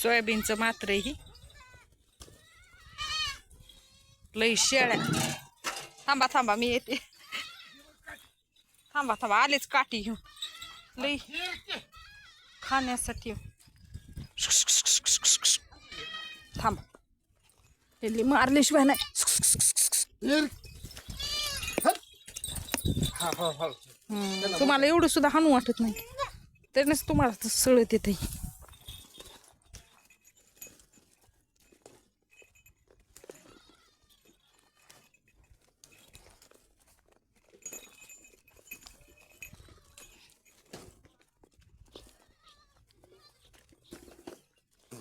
सोयाबीनचं मात्र ही. लई शेळ्या. थांबा थांबा मी येते. थांबा थांबा आलेच काठी घेऊन. लई खाण्यासाठी. थांबा. त्यांनी मारल्याशिवाय नाही. हा हा हा. तुम्हाला एवढं सुद्धा हाणू वाटत नाही. त्यानेच तुम्हाला सळत येते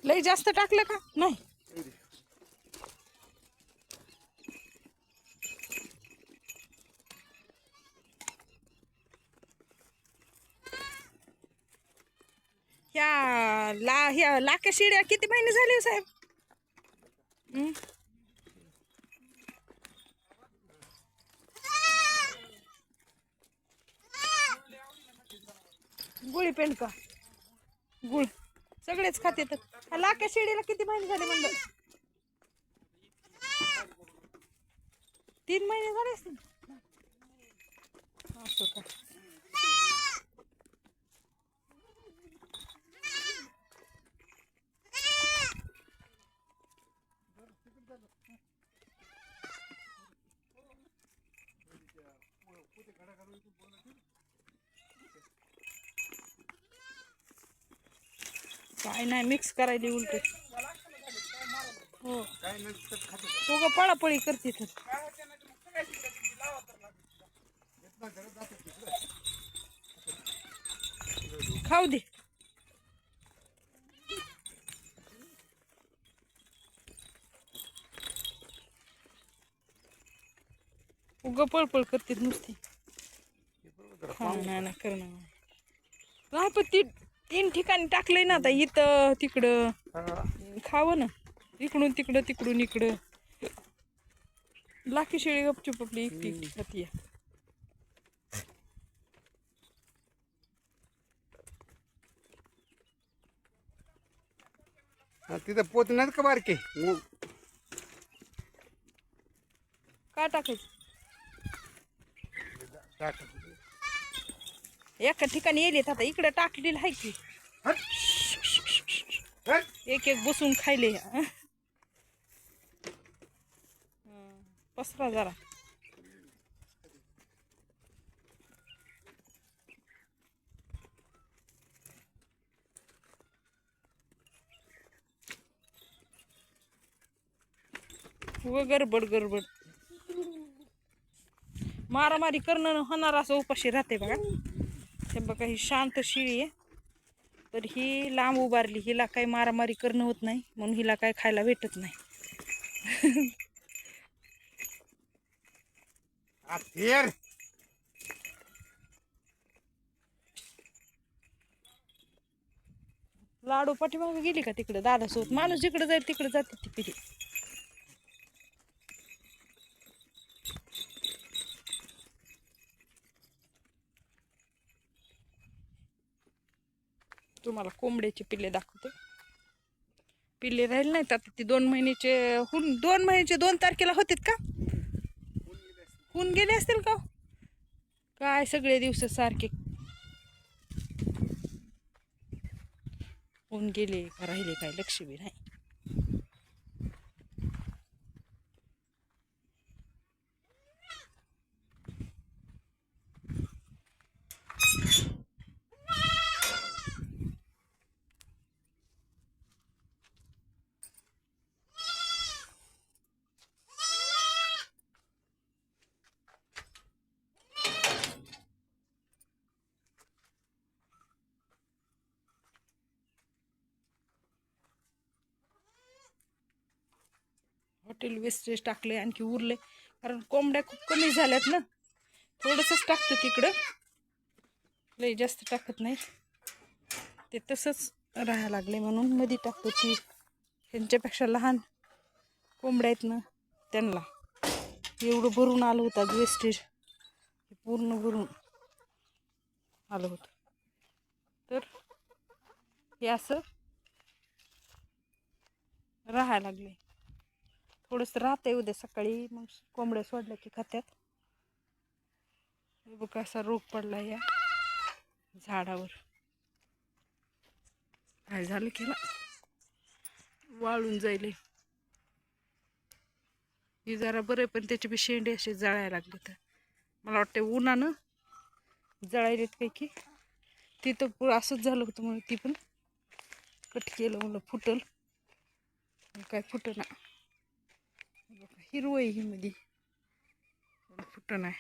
लई जास्त टाकलं का? नाही. ह्या ला ह्या लाक्या शिड्या किती महिने झाले हो साहेब? गुळी पेंड का? गुळ. सगळेच खाते तर ह्या लाक्या शिडीला किती महिने झाले म्हणलं? तीन महिने झाले असतील. असं का? काय नाही मिक्स करायली उलट. हो. तो का पळापळी करते तर खाऊ दे. उग पळपळ करते नुसती. हा ना कर ना. नाही पण ती. तीन ठिकाणी टाकलंय ना आता इथं तिकडं. खावं ना. इकडून तिकडं तिकडून इकडं. लाकी शेळी गपचूप आपली एकटी एकटी खाती तिथं पोत नाहीत का बारके? काय टाकायचं? टाक. एका ठिकाणी येईल आता इकडं टाकलेलं आहे की. एक एक बसून खायले. पसरा जरा. व गडबड गडबड. मारामारी करणं होणार असं उपाशी राहते बघा. हे बघा ही शांत शिळी आहे. तर ही लांब उभारली हिला काही मारामारी करणं होत नाही म्हणून हिला काय खायला भेटत नाही. लाडू पाठीमागे गेली का तिकडे? दादासोबत. माणूस जिकडे जाईल तिकडे जाते ती पिढी. तुम्हाला कोंबड्याचे पिल्ले दाखवते. पिल्ले राहिले नाहीत आता ती दोन महिन्याचे हुन दोन महिन्याचे दोन तारखेला होतेत का? होऊन गेले असतील का हो? काय सगळे दिवस सारखे? होऊन गेले का राहिले काय? लक्ष बी नाही. हॉटेल वेस्टेज टाकले आणखी उरले कारण कोंबड्या खूप कमी झाल्यात ना. थोडंसंच टाकतो तिकडं. लई जास्त टाकत नाही ते तसंच राहायला लागले म्हणून मध्ये टाकतो ती. ह्यांच्यापेक्षा लहान कोंबड्या आहेत ना त्यांना. एवढं भरून आलं होतं आज वेस्टेज. पूर्ण भरून आलं होतं. तर हे असं राहायला लागले थोडंसं राहतंय उद्या सकाळी. मग कोंबड्या सोडल्या की खात्यात. बघ असा रोग पडला या झाडावर. काय झालं की ना? वाळून जाईल हे. ही जरा बरं आहे, पण त्याचे बी शेंडे असे जळायला लागले तर मला वाटते उन्हानं जळायलेत पैकी. ती तर असंच झालं होतं म्हणून ती पण कट केलं म्हणलं फुटल. काय फुटना. हिरव आहे ही मध्ये फुट नाही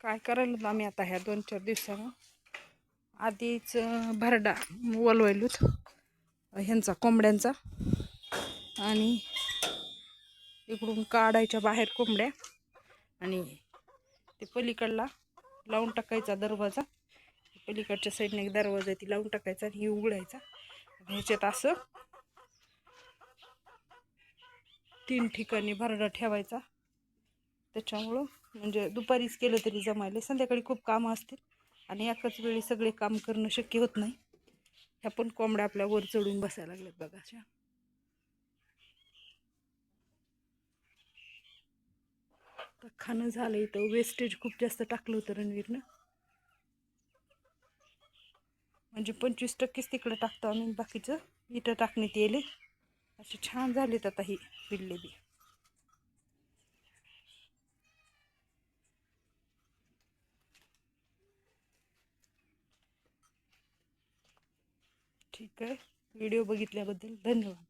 काय करायला होतं आम्ही आता ह्या दोन चार दिवसानं? आधीच भरडा वलवायलोत ह्यांचा कोंबड्यांचा. आणि इकडून काढायच्या बाहेर कोंबड्या. आणि ते पलीकडला लावून टाकायचा दरवाजा. पलीकडच्या साईडने एक दरवाजा आहे ती लावून टाकायचा आणि ही उघडायचा. ह्याच्यात असं तीन ठिकाणी भरडा ठेवायचा. त्याच्यामुळं म्हणजे दुपारीच केलं तरी जमायला संध्याकाळी खूप कामं असतील आणि एकाच वेळी सगळे काम करणं शक्य होत नाही. ह्या पण कोंबड्या आपल्या वर चढून बसायला लागल्यात बघा. अशा खाणं झालं इथं. वेस्टेज खूप जास्त टाकलं होतं रणवीरनं. म्हणजे पंचवीस टक्केच तिकडं टाकतो आम्ही बाकीचं इथं टाकण्यात येले असे छान झालेत आता ही पिल्ले बी. ठीक आहे. व्हिडिओ बघितल्याबद्दल धन्यवाद.